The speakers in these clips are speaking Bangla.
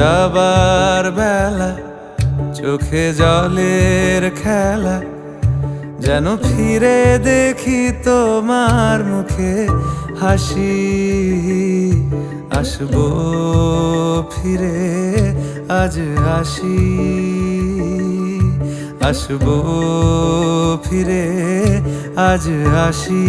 যাবার বেলা, চোখে জলের খেলা, যেন ফিরে দেখি তোমার মুখে হাসি। আসব ফিরে, আজ আসি। আসব ফিরে, আজ আসি।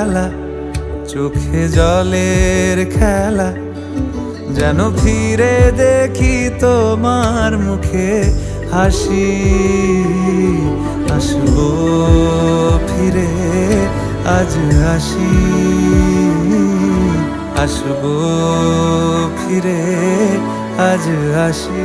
বেলা চোখে জলের খেলা, যেন ফিরে দেখি তোমার মুখে হাসি। আসব ফিরে, আজ আসি আসব ফিরে, আজ আসি